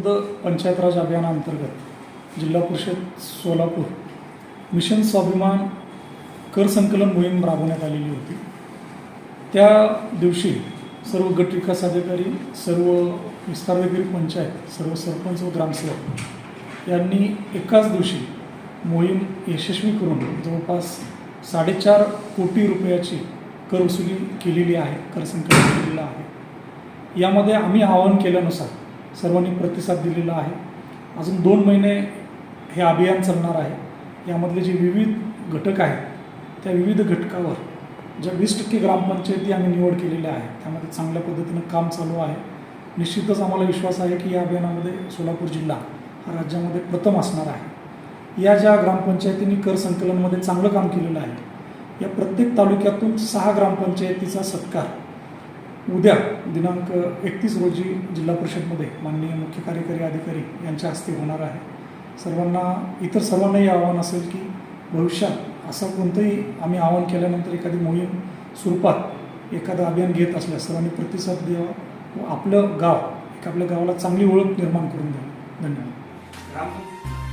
समृद्ध पंचायत राज अभियानाअंतर्गत जिल्हा परिषद सोलापूर मिशन स्वाभिमान कर संकलन मोहीम राबवण्यात आलेली होती. त्या दिवशी सर्व गट विकास अधिकारी सर्व विस्तारवेगळी पंचायत सर्व सरपंच व ग्रामसेवक यांनी एकाच दिवशी मोहीम यशस्वी करून जवळपास साडेचार कोटी रुपयाची कर वसुली केलेली आहे कर संकलन केलेलं आहे. यामध्ये आम्ही आवाहन केल्यानुसार सर्वांनी प्रतिसाद दिलेला आहे. अजून दोन महिने हे अभियान चालणार आहे. यामधले जे विविध घटक आहेत त्या विविध घटकावर ज्या वीस टक्के ग्रामपंचायती आम्ही निवड केलेल्या आहे त्यामध्ये चांगल्या पद्धतीनं काम चालू आहे. निश्चितच आम्हाला विश्वास आहे की या अभियानामध्ये सोलापूर जिल्हा हा राज्यामध्ये प्रथम असणार आहे. या ज्या ग्रामपंचायतींनी कर संकलनमध्ये चांगलं काम केलेलं आहे या प्रत्येक तालुक्यातून सहा ग्रामपंचायतीचा सत्कार उद्या दिनांक एकतीस रोजी जिल्हा परिषदमध्ये माननीय मुख्य कार्यकारी अधिकारी यांच्या हस्ते होणार आहे. सर्वांना इतर सर्वांनाही आव्हान असेल की भविष्यात असं कोणतंही आम्ही आवाहन केल्यानंतर एखादी मोहीम स्वरूपात एखादं अभियान घेत असल्यास सर्वांनी प्रतिसाद द्यावा व आपलं गाव एक आपल्या गावाला चांगली ओळख निर्माण करून द्यावी. धन्यवाद.